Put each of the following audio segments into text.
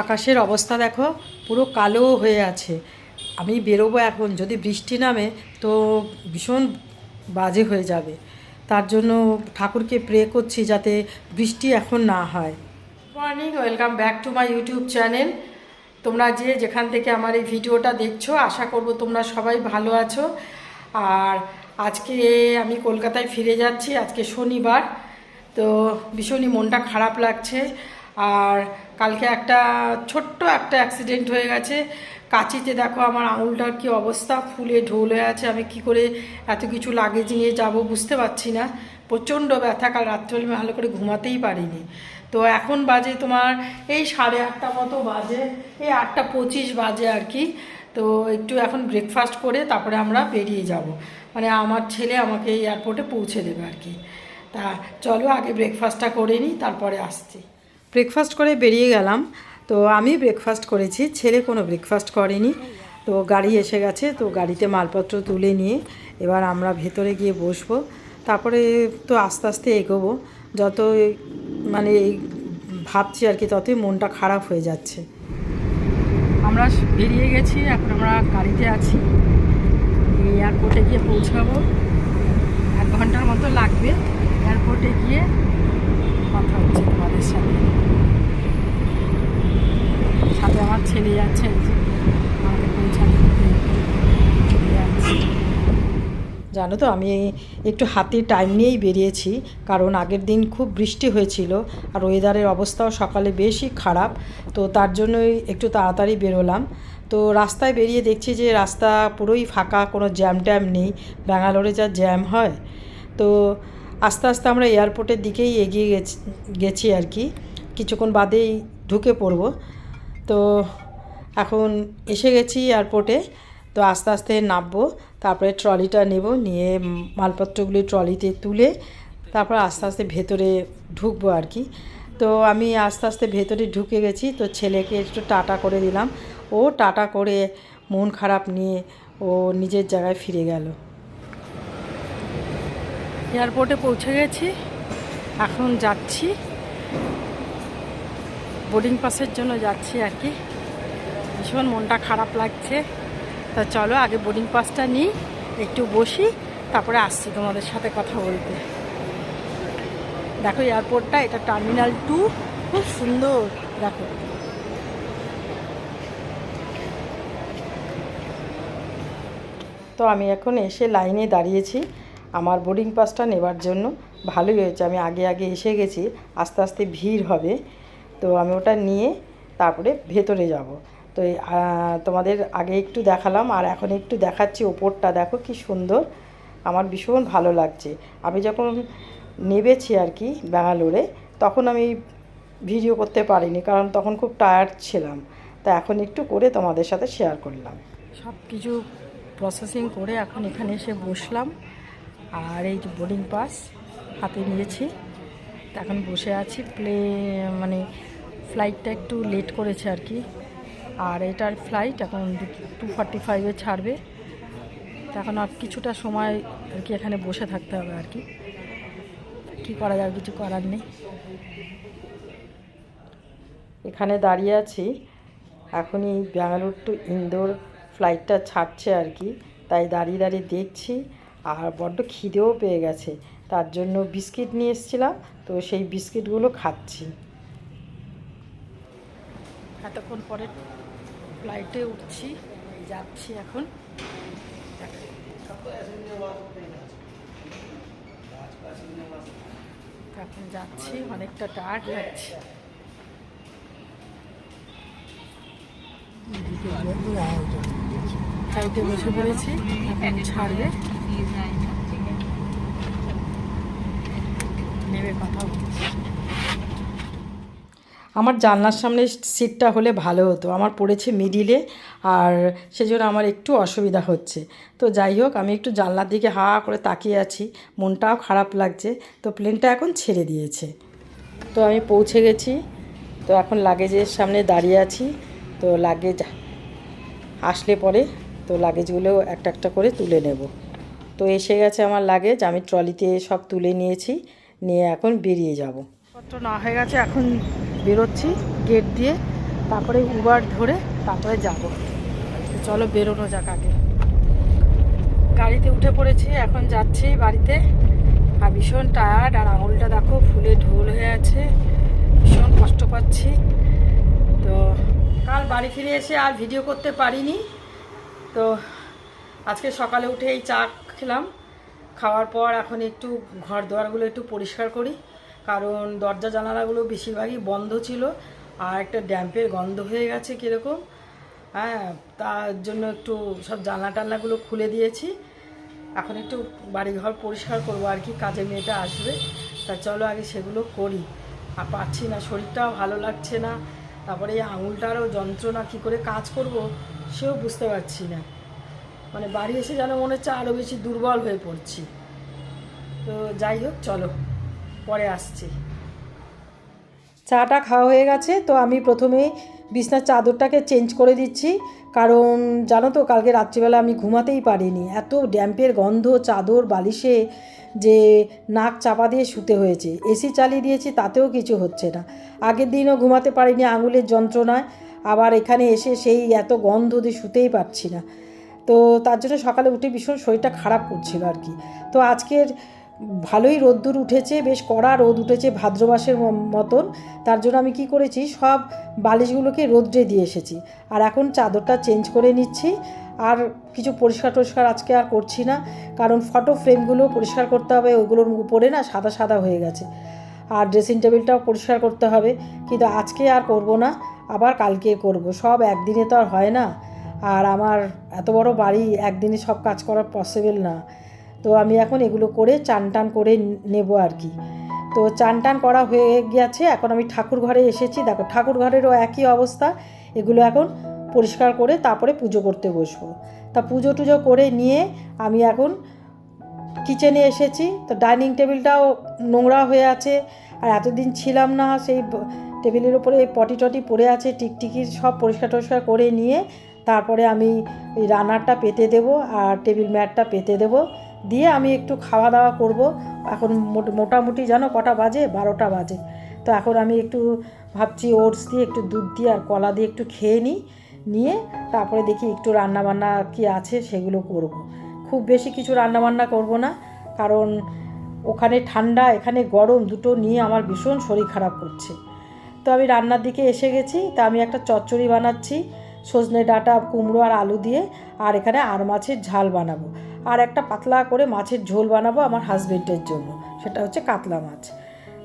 আকাশের অবস্থা দেখো, পুরো কালো হয়ে আছে। আমি বেরোবো এখন, যদি বৃষ্টি নামে তো ভীষণ বাজে হয়ে যাবে। তার জন্য ঠাকুরকে প্রে করছি যাতে বৃষ্টি এখন না হয়। Morning welcome back to my YouTube channel তোমরা যে যেখান থেকে আমার এই ভিডিওটা দেখছ, আশা করব তোমরা সবাই ভালো আছো। আর আজকে আমি কলকাতায় ফিরে যাচ্ছি, আজকে শনিবার। তো ভীষণই মনটা খারাপ লাগছে। আর কালকে একটা ছোট্ট একটা অ্যাক্সিডেন্ট হয়ে গেছে। কাঁচিতে দেখো আমার আঙুলটার কি অবস্থা, ফুলে ঢোল হয়ে আছে, আমি কি করে এত কিছু লাগেজ নিয়ে যাব বুঝতে পারছি না। প্রচণ্ড ব্যথা, কাল রাত্রে আমি ভালো করে ঘুমাতেই পারিনি। তো এখন বাজে তোমার এই সাড়ে আটটা মতো বাজে, এই আটটা পঁচিশ বাজে আর কি। তো একটু এখন ব্রেকফাস্ট করে তারপরে আমরা বেরিয়ে যাব। মানে আমার ছেলে আমাকে এয়ারপোর্টে পৌঁছে দেবে আর কি। তা চলো আগে ব্রেকফাস্টটা করে নিই, তারপরে আসছি। ব্রেকফাস্ট করে বেরিয়ে গেলাম। তো আমি ব্রেকফাস্ট করেছি, ছেলে কোনো ব্রেকফাস্ট করেনি। তো গাড়ি এসে গেছে, তো গাড়িতে মালপত্র তুলে নিয়ে এবার আমরা ভেতরে গিয়ে বসবো। তারপরে তো আস্তে আস্তে এগোবো, যত মানে এই ভাবছি আর কি, ততই মনটা খারাপ হয়ে যাচ্ছে। আমরা বেরিয়ে গেছি, এখন আমরা গাড়িতে আছি। এয়ারপোর্টে গিয়ে পৌঁছাবো। এক ঘণ্টার মতো লাগবে। এয়ারপোর্টে গিয়ে কথা হচ্ছে তোমাদের সাথে। সাথে আমার ছেলে যাচ্ছে। জানো তো, আমি একটু হাতে টাইম নিয়েই বেরিয়েছি, কারণ আগের দিন খুব বৃষ্টি হয়েছিল আর ওয়েদারের অবস্থাও সকালে বেশি খারাপ, তো তার জন্যই একটু তাড়াতাড়ি বেরোলাম। তো রাস্তায় বেরিয়ে দেখছি যে রাস্তা পুরোই ফাঁকা, কোনো জ্যাম ট্যাম নেই, ব্যাঙ্গালোরে যা জ্যাম হয়। তো আস্তে আস্তে আমরা এয়ারপোর্টের দিকেই এগিয়ে গেছি গেছি আর কি। কিছুক্ষণ বাদেই ঢুকে পড়ব। তো এখন এসে গেছি এয়ারপোর্টে তো আস্তে আস্তে নামবো, তারপরে ট্রলিটা নেব, নিয়ে মালপত্রগুলি ট্রলিতে তুলে তারপর আস্তে আস্তে ভেতরে ঢুকবো আর কি। তো আমি আস্তে আস্তে ভেতরে ঢুকে গেছি, তো ছেলেকে একটু টাটা করে দিলাম। ও টাটা করে মন খারাপ নিয়ে ও নিজের জায়গায় ফিরে গেল। এয়ারপোর্টে পৌঁছে গেছি, এখন যাচ্ছি। বোর্ডিং পাসের জন্য যাচ্ছি আর কি। ভীষণ মনটা খারাপ লাগছে। তা চলো আগে বোর্ডিং পাসটা নিই, একটু বসি, তারপরে আসছি তোমাদের সাথে কথা বলতে। দেখো এয়ারপোর্টটা এটা টার্মিনাল টু খুব সুন্দর। দেখো। তো আমি এখন এসে লাইনে দাঁড়িয়েছি। আমার বোর্ডিং পাসটা নেবার জন্য। ভালোই হয়েছে, আমি আগে আগে এসে গেছি। আস্তে আস্তে ভিড় হবে। তো আমি ওটা নিয়ে তারপরে ভেতরে যাব। তো তোমাদের আগে একটু দেখালাম আর এখন একটু দেখাচ্ছি ওপরটা। দেখো কি সুন্দর। আমার ভীষণ ভালো লাগছে। আমি যখন নেবেছি আর কি ব্যাঙ্গালোরে, তখন আমি ভিডিও করতে পারিনি কারণ তখন খুব টায়ার্ড ছিলাম। তা এখন একটু করে তোমাদের সাথে শেয়ার করলাম। সব কিছু প্রসেসিং করে এখন এখানে এসে বসলাম। আর এই বোর্ডিং পাস হাতে নিয়েছি। তা এখন বসে আছি। প্লে মানে ফ্লাইটটা একটু লেট করেছে আর কি। আর এটার ফ্লাইট এখন টু ফর্টি ফাইভে ছাড়বে। এখন আর কিছুটা সময় আর কি এখানে বসে থাকতে হবে আর কি। কী করা যাবে কিছু করার নেই। এখানে দাঁড়িয়ে আছি। এখনই ব্যাঙ্গালোর টু ইন্দোর ফ্লাইটটা ছাড়ছে আর কি। তাই দাঁড়িয়ে দাঁড়িয়ে দেখছি। আর বড্ড খিদেও পেয়ে গেছে। তার জন্য বিস্কিট নিয়ে এসেছিলাম। তো সেই বিস্কিটগুলো খাচ্ছি। এতক্ষণ পরে ফ্লাইটে উঠছি, যাচ্ছি এখন। এখন যাচ্ছি, অনেকটা টায়ার্ড লাগছে। সাইডে বসে পড়েছি, এখন ছাড়বে। নেবে কথা বলছি। আমার জানলার সামনে সিটটা হলে ভালো হতো। আমার পড়েছে মিডিলে আর সেজন্য আমার একটু অসুবিধা হচ্ছে। তো যাই হোক, আমি একটু জানলার দিকে হা করে তাকিয়ে আছি। মনটাও খারাপ লাগছে। তো প্লেনটা এখন ছেড়ে দিয়েছে। তো আমি পৌঁছে গেছি। তো এখন লাগেজের সামনে দাঁড়িয়ে আছি। তো লাগেজ আসলে পরে তো লাগেজগুলো একটা একটা করে তুলে নেব। তো এসে গেছে আমার লাগেজ আমি ট্রলিতে সব তুলে নিয়েছি। নিয়ে এখন বেরিয়ে যাব। না হয়ে গেছে। এখন বেরোচ্ছি গেট দিয়ে, তারপরে উবার ধরে তারপরে যাব। চলো বেরোনো যাক আগে। গাড়িতে উঠে পড়েছি, এখন যাচ্ছি বাড়িতে। আর ভীষণ টায়ার্ড আর আঙুলটা দেখো ফুলে ঢোল হয়ে আছে। ভীষণ কষ্ট পাচ্ছি। তো কাল বাড়ি ফিরে এসে আর ভিডিও করতে পারিনি। তো আজকে সকালে উঠে এই চা খেলাম। খাওয়ার পর এখন একটু ঘর দোয়ারগুলো একটু পরিষ্কার করি। কারণ দরজা জানালাগুলো বেশিরভাগই বন্ধ ছিল আর একটা ড্যাম্পের গন্ধ হয়ে গেছে কীরকম। হ্যাঁ তার জন্য একটু সব জানলা টানলাগুলো খুলে দিয়েছি। এখন একটু বাড়িঘর পরিষ্কার করব আর কি কাজে মেয়েটা আসবে। তা চলো আগে সেগুলো করি। আর পাচ্ছি না, শরীরটাও ভালো লাগছে না। তারপরে এই আঙুলটারও যন্ত্রণা কী করে কাজ করব সেও বুঝতে পারছি না। মানে বাড়ি এসে যেন মনে হচ্ছে আরও বেশি দুর্বল হয়ে পড়ছি। তো যাই হোক, চলো। পরে আসছি। চাটা খাওয়া হয়ে গেছে, তো আমি প্রথমে বিছনার চাদরটাকে চেঞ্জ করে দিচ্ছি। কারণ জানো তো, কালকে রাত্রিবেলা আমি ঘুমাতেই পারিনি। এত ড্যাম্পের গন্ধ, চাদর, বালিশে যে নাক চাপা দিয়ে শুতে হয়েছে। এসি চালিয়ে দিয়েছি, তাতেও কিছু হচ্ছে না। আগের দিনও ঘুমাতে পারিনি আঙুলের যন্ত্রণায়। আবার এখানে এসে সেই এত গন্ধ দিয়ে শুতেই পারছি না। তো তার জন্য সকালে উঠে ভীষণ শরীরটা খারাপ করছিল আর কি। তো আজকের ভালোই রোদ্দুর উঠেছে, বেশ কড়া রোদ উঠেছে ভাদ্র মাসের মতন। তার জন্য আমি কি করেছি, সব বালিশগুলোকে রোদ্রে দিয়ে এসেছি। আর এখন চাদরটা চেঞ্জ করে নিচ্ছি। আর কিছু পরিষ্কার টরিষ্কার আজকে আর করছি না, কারণ ফটো ফ্রেমগুলো পরিষ্কার করতে হবে, ওগুলোর উপরে না সাদা সাদা হয়ে গেছে। আর ড্রেসিং টেবিলটাও পরিষ্কার করতে হবে, কিন্তু আজকে আর করব না, আবার কালকে করব। সব একদিনে তো আর হয় না। আর আমার এত বড় বাড়ি, একদিনে সব কাজ করা পসিবল না। তো আমি এখন এগুলো করে চান টান করে নেব আর কি। তো চান টান করা হয়ে গেছে এখন আমি ঠাকুর ঘরে এসেছি। দেখো, ঠাকুর ঘরেরও একই অবস্থা। এগুলো এখন পরিষ্কার করে তারপরে পুজো করতে বসবো। তা পুজো টুজো করে নিয়ে আমি এখন কিচেনে এসেছি। তো ডাইনিং টেবিলটাও নোংরা হয়ে আছে। আর এতদিন ছিলাম না, সেই টেবিলের উপরে পটি টটি পড়ে আছে টিকটিকির সব পরিষ্কার টরিষ্কার করে নিয়ে তারপরে আমি ওই রান্নারটা পেতে দেব আর টেবিল ম্যাটটা পেতে দেব। দিয়ে আমি একটু খাওয়া দাওয়া করব। এখন মোট- মোটামুটি জানো কটা বাজে? বারোটা বাজে। তো এখন আমি একটু ভাবছি ওটস দিয়ে একটু দুধ দিয়ে আর কলা দিয়ে একটু খেয়ে নিই, নিয়ে তারপরে দেখি একটু রান্নাবান্না কি আছে সেগুলো করব। খুব বেশি কিছু রান্নাবান্না করব না, কারণ ওখানে ঠান্ডা, এখানে গরম, দুটো নিয়ে আমার ভীষণ শরীর খারাপ করছে। তো আমি রান্নার দিকে এসে গেছি, তা আমি একটা চচ্চড়ি বানাচ্ছি, সজনে ডাঁটা, কুমড়ো আর আলু দিয়ে, আর এখানে আর মাছের ঝাল বানাবো। আর একটা পাতলা করে মাছের ঝোল বানাবো আমার হাজবেন্ডের জন্য। সেটা হচ্ছে কাতলা মাছ।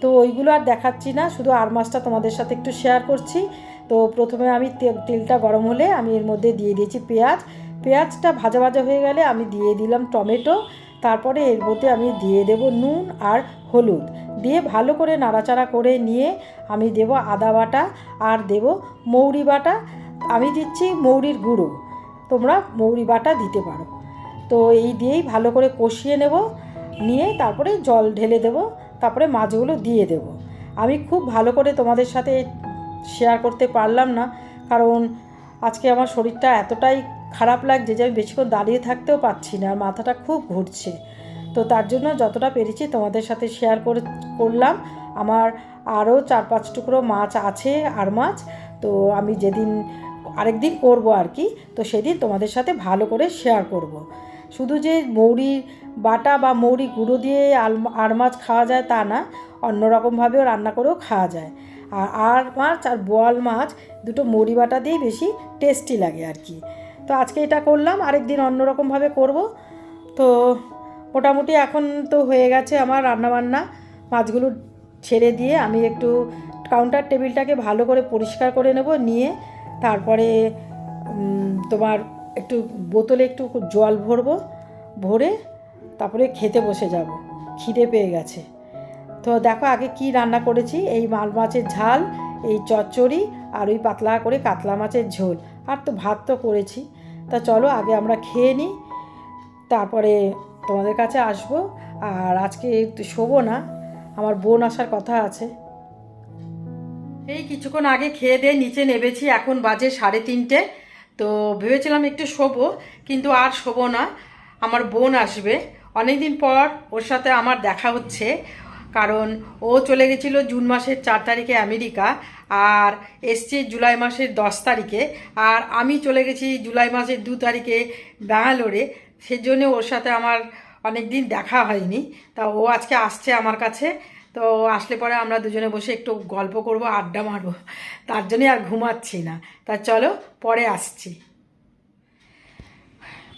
তো ওইগুলো আর দেখাচ্ছি না, শুধু আর মাছটা তোমাদের সাথে একটু শেয়ার করছি। তো প্রথমে আমি তেলটা গরম হলে আমি এর মধ্যে দিয়ে দিয়েছি পেঁয়াজ। পেঁয়াজটা ভাজা ভাজা হয়ে গেলে আমি দিয়ে দিলাম টমেটো। তারপরে এর মধ্যে আমি দিয়ে দেব নুন আর হলুদ। দিয়ে ভালো করে নাড়াচাড়া করে নিয়ে আমি দেব আদা বাটা আর দেব মৌরি বাটা। আমি দিচ্ছি মৌরির গুঁড়ো। তোমরা মৌরি বাটা দিতে পারো। তো এই দিয়েই ভালো করে কষিয়ে নেব, নিয়ে তারপরে জল ঢেলে দেব, তারপরে মাছগুলো দিয়ে দেব। আমি খুব ভালো করে তোমাদের সাথে শেয়ার করতে পারলাম না, কারণ আজকে আমার শরীরটা এতটাই খারাপ লাগছে যে আমি বেশিক্ষণ দাঁড়িয়ে থাকতেও পারছি না, আর মাথাটা খুব ঘুরছে। তো তার জন্য যতটা পেরেছি তোমাদের সাথে শেয়ার করে, করলাম। আমার আরও চার পাঁচ টুকরো মাছ আছে, আর মাছ। তো আমি যেদিন আরেকদিন করব আর কি, তো সেদিন তোমাদের সাথে ভালো করে শেয়ার করব। শুধু যে মৌরি বাটা বা মৌরি গুঁড়ো দিয়ে আর মাছ খাওয়া যায় তা না অন্য রকমভাবেও রান্না করেও খাওয়া যায়। আর আর মাছ আর বোয়াল মাছ দুটো মৌরি বাটা দিয়েই বেশি টেস্টি লাগে আর কি। তো আজকে এটা করলাম আরেক দিন অন্যরকমভাবে করব। তো মোটামুটি এখন তো হয়ে গেছে আমার রান্নাবান্না। মাছগুলো ছেড়ে দিয়ে আমি একটু কাউন্টার টেবিলটাকে ভালো করে পরিষ্কার করে নেব, নিয়ে তারপরে তোমার একটু বোতলে একটু জল ভরবো, ভরে তারপরে খেতে বসে যাব। খিদে পেয়ে গেছে। তো দেখো আগে কি রান্না করেছি? এই মাল মাছের ঝাল, এই চচ্চড়ি আর ওই পাতলা করে কাতলা মাছের ঝোল। আর তো ভাত তো করেছি। তা চলো আগে আমরা খেয়ে নিই, তারপরে তোমাদের কাছে আসব। আর আজকে একটু শোবো না, আমার বোন আসার কথা আছে। এই কিছুক্ষণ আগে খেয়ে দিয়ে নিচে নেবেছি এখন বাজে সাড়ে তিনটে। তো ভেবেছিলাম একটু শোবো, কিন্তু আর শোবো না। আমার বোন আসবে। অনেক দিন পর ওর সাথে আমার দেখা হচ্ছে, কারণ ও চলে গেছিল জুন মাসের চার তারিখে আমেরিকা, আর এসছে জুলাই মাসের দশ তারিখে, আর আমি চলে গেছি জুলাই মাসের দু তারিখে ব্যাঙ্গালোরে। সেজন্য ওর সাথে আমার অনেক দিন দেখা হয়নি। তা ও আজকে আসছে আমার কাছে। তো আসলে পরে আমরা দুজনে বসে একটু গল্প করব আড্ডা মারবো। তার জন্যই আর ঘুমাচ্ছি না। তা চলো পরে আসছি।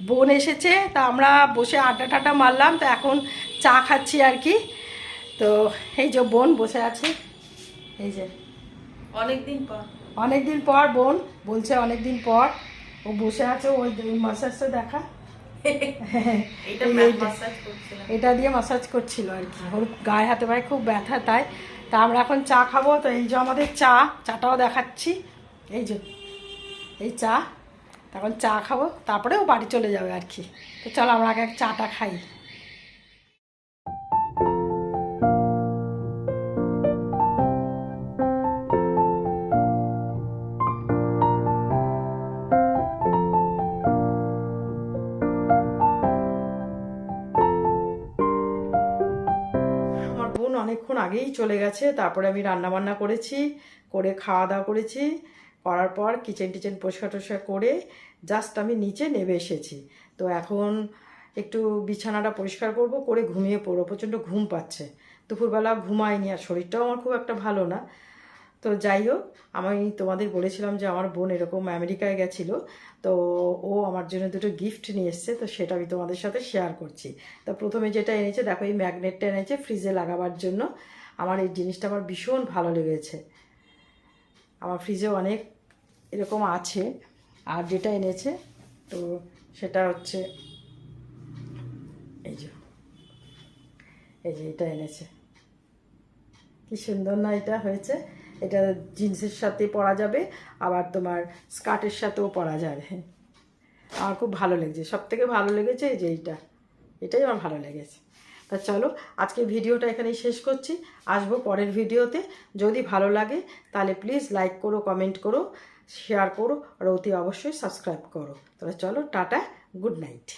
বোন এসেছে তা আমরা বসে আড্ডা টাড্ডা মারলাম তো এখন চা খাচ্ছি আর কি। তো এই যে বোন বসে আছে এই যে। অনেকদিন পর। অনেক দিন পর বোন বলছে অনেক দিন পর। ও বসে আছে ওই মাসাজটা দেখা। এটা দিয়ে মাসাজ করছিল আর কি। ওর গায়ে হাতে পায়ে খুব ব্যথা তাই। তা আমরা এখন চা খাব। তো এই যে আমাদের চা চাটাও দেখাচ্ছি। এই যে এই চা। তখন চা খাব। তারপরে ও বাড়ি চলে যাবে আর কি। তো চলো আমরা আগে চাটা খাই। চলে গেছে, তারপরে আমি রান্না বান্না করেছি, করে খাওয়া দাওয়া করেছি। করার পর কিচেন টিচেন পরিষ্কার টরিষ্কার করে জাস্ট আমি নিচে নেমে এসেছি। তো এখন একটু বিছানাটা পরিষ্কার করব, করে ঘুমিয়ে পড়ব, প্রচণ্ড ঘুম পাচ্ছে। দুপুরবেলা ঘুমায়নি আর শরীরটাও আমার খুব একটা ভালো না। তো যাই হোক, আমি তোমাদের বলেছিলাম যে আমার বোন এরকম আমেরিকায় গেছিল, তো ও আমার জন্য দুটো গিফট নিয়ে এসছে, তো সেটা আমি তোমাদের সাথে শেয়ার করছি। তো প্রথমে যেটা এনেছে, দেখো এই ম্যাগনেটটা এনেছে ফ্রিজে লাগাবার জন্য। আমার এই জিনিসটা আমার ভীষণ ভালো লেগেছে। আমার ফ্রিজে অনেক এরকম আছে, আর যেটা এনেছে, তো সেটা হচ্ছে এই যে এই যে এটা এনেছে। কি সুন্দর না এটা হয়েছে। এটা জিন্সের সাথে পরা যাবে, আবার তোমার স্কার্টের সাথেও পরা যাবে। আমার খুব ভালো লেগেছে। সব থেকে ভালো লেগেছে এই যে এইটা। এটাই আমার ভালো লেগেছে। তা চলো, আজকে ভিডিওটা এখানেই শেষ করছি। আসব পরের ভিডিওতে। যদি ভালো লাগে, তাহলে প্লিজ লাইক করো কমেন্ট করো শেয়ার করো, আর অতি অবশ্যই সাবস্ক্রাইব করো। তাহলে চলো, টাটা গুড নাইট